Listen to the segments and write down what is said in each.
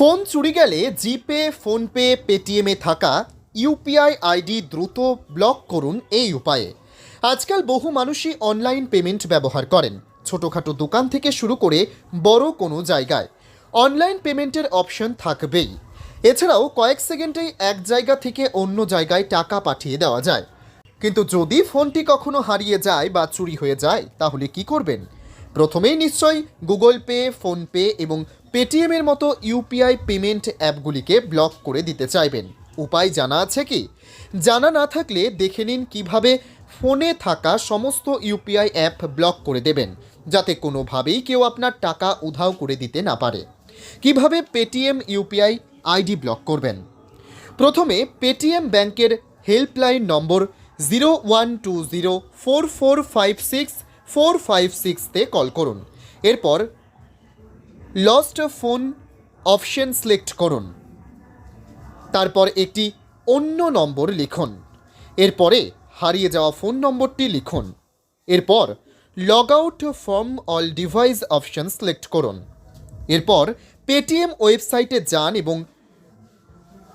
Phone চুরি গেলে জিপে, PhonePe, পেটিএমে থাকা ইউপিআই আইডি দ্রুত ব্লক করুন এই উপায়ে। আজকাল বহু মানুষই অনলাইন পেমেন্ট ব্যবহার করেন। ছোটোখাটো দোকান থেকে শুরু করে বড় কোনো জায়গায়। অনলাইন পেমেন্টের অপশন থাকবেই। এছাড়াও কয়েক সেকেন্ডেই এক জায়গা থেকে অন্য জায়গায় টাকা পাঠিয়ে দেওয়া যায়। কিন্তু যদি ফোনটি কখনো হারিয়ে যায় বা চুরি হয়ে যায়, তাহলে কি করবেন? প্রথমেই নিশ্চয়ই গুগল পে, ফোনপে এবং পেটিএমের মতো ইউপিআই পেমেন্ট অ্যাপগুলিকে ব্লক করে দিতে চাইবেন। উপায় জানা আছে কি? জানা না থাকলে দেখে নিন কীভাবে ফোনে থাকা সমস্ত ইউপিআই অ্যাপ ব্লক করে দেবেন, যাতে কোনোভাবেই কেউ আপনার টাকা উধাও করে দিতে না পারে। কীভাবে পেটিএম ইউপিআই আইডি ব্লক করবেন? প্রথমে পেটিএম ব্যাংকের helpline number zero one two zero four four five six four five সিক্সতে call করুন। এরপর লস্ট ফোন অপশন সিলেক্ট করুন। তারপর একটি অন্য নম্বর লিখুন। এরপরে হারিয়ে যাওয়া ফোন নম্বরটি লিখুন। এরপর log out from all device option select করুন। এরপর পেটিএম ওয়েবসাইটে যান এবং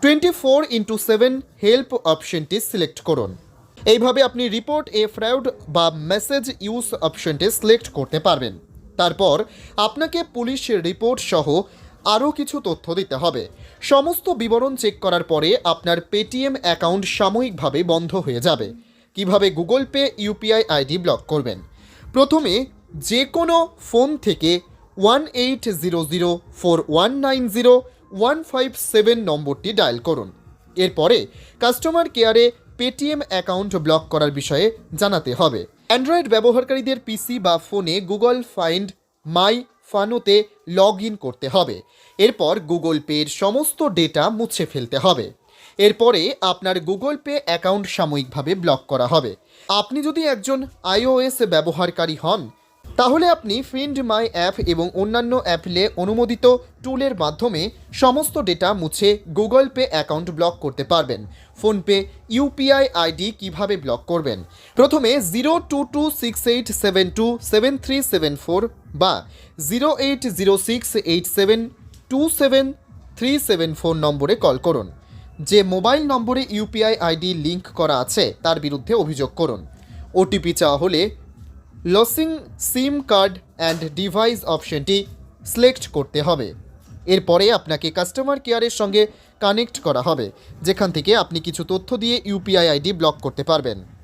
twenty four into seven help অপশনটি সিলেক্ট করুন। এইভাবে আপনি রিপোর্ট এ ফ্রাউড বা মেসেজ ইউজ অপশনটি সিলেক্ট করতে পারবেন। তারপর আপনাকে পুলিশ রিপোর্ট সহ আরও কিছু তথ্য দিতে হবে। সমস্ত বিবরণ চেক করার পরে আপনার পেটিএম অ্যাকাউন্ট সাময়িকভাবে বন্ধ হয়ে যাবে। কীভাবে Google pay, UPI ID block করবেন? প্রথমে যে কোনো ফোন থেকে one eight zero zero four one nine zero one five seven নম্বরটি ডায়াল করুন। এরপরে কাস্টমার কেয়ারে পেটিএম অ্যাকাউন্ট ব্লক করার বিষয়ে জানাতে হবে। অ্যান্ড্রয়েড ব্যবহারকারীদের পিসি বা ফোনে গুগল ফাইন্ড মাই ফানোতে লগ ইন করতে হবে। এরপর গুগল পের সমস্ত ডেটা মুছে ফেলতে হবে। এরপরে আপনার গুগল পে অ্যাকাউন্ট সাময়িকভাবে ব্লক করা হবে। আপনি যদি একজন আইওএস ব্যবহারকারী হন, তাহলে আপনি ফিন্ড মাই অ্যাপ এবং অন্যান্য অ্যাপলে অনুমোদিত টুলের মাধ্যমে সমস্ত ডেটা মুছে গুগল পে অ্যাকাউন্ট ব্লক করতে পারবেন। ফোনপে ইউপিআই আইডি কীভাবে ব্লক করবেন? প্রথমে zero two two six eight seven two seven three seven four বা zero eight zero six eight seven two seven three seven four নম্বরে call করুন। যে mobile নম্বরে ইউপিআই আইডি লিংক করা আছে, তার বিরুদ্ধে অভিযোগ করুন। ওটিপি চাওয়া হলে losing, SIM card and device অপশনটি সিলেক্ট করতে হবে। এরপরে আপনাকে কাস্টমার কেয়ারের সঙ্গে কানেক্ট করা হবে, যেখান থেকে আপনি কিছু তথ্য দিয়ে ইউপিআই আইডি ব্লক করতে পারবেন।